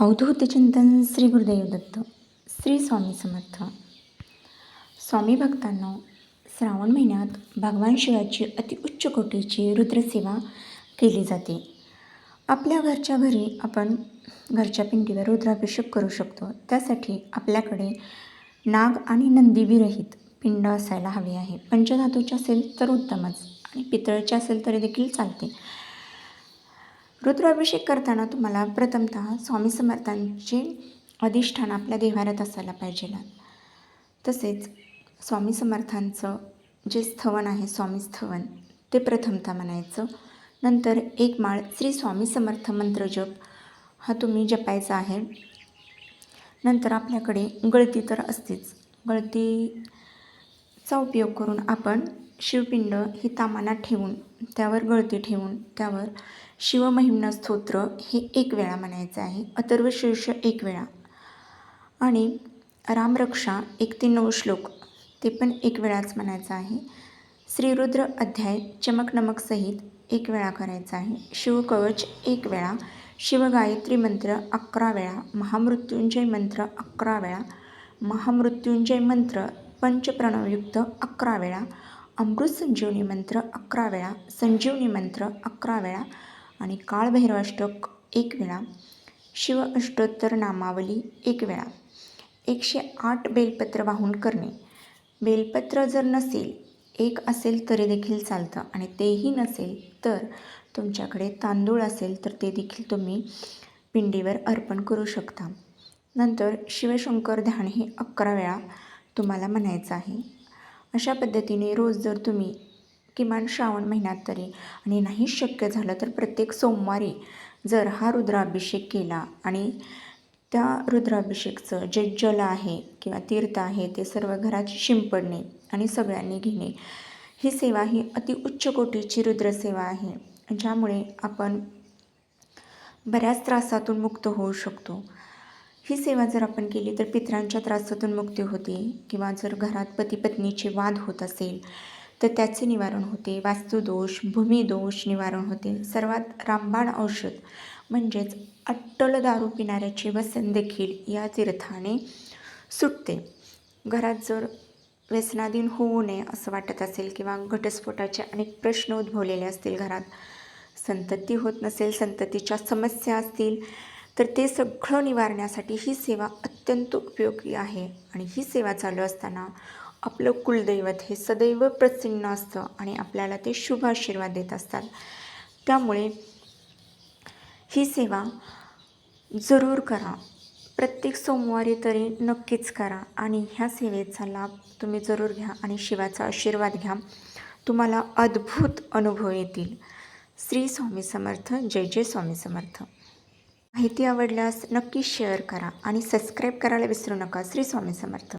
अवधूत चिंतन श्री गुरुदेव दत्त श्री स्वामी समर्थ. स्वामी भक्तांना श्रावण महिन्यात भगवान शिवाची अतिउच्च कोटीची रुद्रसेवा केली जाते. आपल्या घरच्या घरी आपण घरच्या पिंडीवर रुद्राभिषेक करू शकतो. त्यासाठी आपल्याकडे नाग आणि नंदीविरहित पिंड असायला हवी आहे. पंचधातूचे असेल तर उत्तमच आणि पितळचे असेल तरी देखील चालते. रुद्राभिषेक करताना तुम्हाला प्रथमतः स्वामी समर्थांचे अधिष्ठान आपल्या देव्हाऱ्यात असायला पाहिजे तसेच स्वामी समर्थांचं जे स्थवन आहे स्वामी स्थवन ते प्रथमतः म्हणायचं. नंतर एक माळ श्री स्वामी समर्थ मंत्र जप हा तुम्ही जपायचा आहे. नंतर आपल्याकडे गळती तर असतेच. गळतीचा उपयोग करून आपण शिवपिंड ही तामानात ठेवून त्यावर गळती ठेवून त्यावर शिवमहिम्न स्तोत्र हे एक वेळा म्हणायचं आहे. अथर्व शीर्ष एक वेळा. आणि रामरक्षा एक ते नऊ श्लोक ते पण एक वेळाच म्हणायचं आहे. श्रीरुद्र अध्याय चमक नमक सहित एक वेळा करायचा आहे. शिवकवच एक वेळा शिवगायत्री मंत्र अकरा वेळा महामृत्युंजय मंत्र अकरा वेळा महामृत्युंजय मंत्र पंचप्रणवयुक्त अकरा वेळा अमृत संजीवनी मंत्र अकरा वेळा संजीवनी मंत्र अकरा वेळा आणि काळभैरवाष्टक एक वेळा शिव अष्टोत्तर नामावली एक वेळा. एकशे आठ बेलपत्र वाहून करणे. बेलपत्र जर नसेल एक असेल तरी देखील चालतं आणि तेही नसेल तर तुमच्याकडे तांदूळ असेल तर ते देखील तुम्ही पिंडीवर अर्पण करू शकता. नंतर शिवशंकर ध्यान हे अकरा वेळा तुम्हाला म्हणायचं आहे. अशा पद्धतीने रोज जर तुम्ही किमान श्रावण महिन्यात तरी आणि नाही शक्य झालं तर प्रत्येक सोमवारी जर हा रुद्राभिषेक केला आणि त्या रुद्राभिषेकचं जे जल आहे किंवा तीर्थ आहे ते सर्व घराची शिंपडणे आणि सगळ्यांनी घेणे ही सेवा ही अति उच्च कोटीची रुद्रसेवा आहे ज्यामुळे आपण बऱ्याच त्रासातून मुक्त होऊ शकतो. ही सेवा जर आपण केली तर पितरांच्या त्रासातून मुक्ती होते किंवा जर घरात पती पत्नीचे वाद होत असेल तर त्याचे निवारण होते. वास्तुदोष भूमिदोष निवारण होते. सर्वात रामबाण औषध म्हणजेच अट्टल दारू पिणाऱ्याचे व्यसन देखील या तीर्थाने सुटते. घरात जर व्यसनाधीन होऊ नये असं वाटत असेल किंवा घटस्फोटाचे अनेक प्रश्न उद्भवलेले असतील घरात संतती होत नसेल संततीच्या समस्या असतील तर ते सगळं निवारण्यासाठी ही सेवा अत्यंत उपयोगी आहे. आणि ही सेवा चालू असताना आपलं कुलदैवत हे सदैव प्रसन्न असतं आणि आपल्याला ते शुभ आशीर्वाद देत असतात. त्यामुळे ही सेवा जरूर करा. प्रत्येक सोमवारी तरी नक्कीच करा आणि ह्या सेवेचा लाभ तुम्ही जरूर घ्या आणि शिवाचा आशीर्वाद घ्या. तुम्हाला अद्भुत अनुभव येतील. श्री स्वामी समर्थ. जय जय स्वामी समर्थ. माहिती आवडल्यास नक्की शेअर करा आणि सबस्क्राईब करायला विसरू नका. श्री स्वामी समर्थ.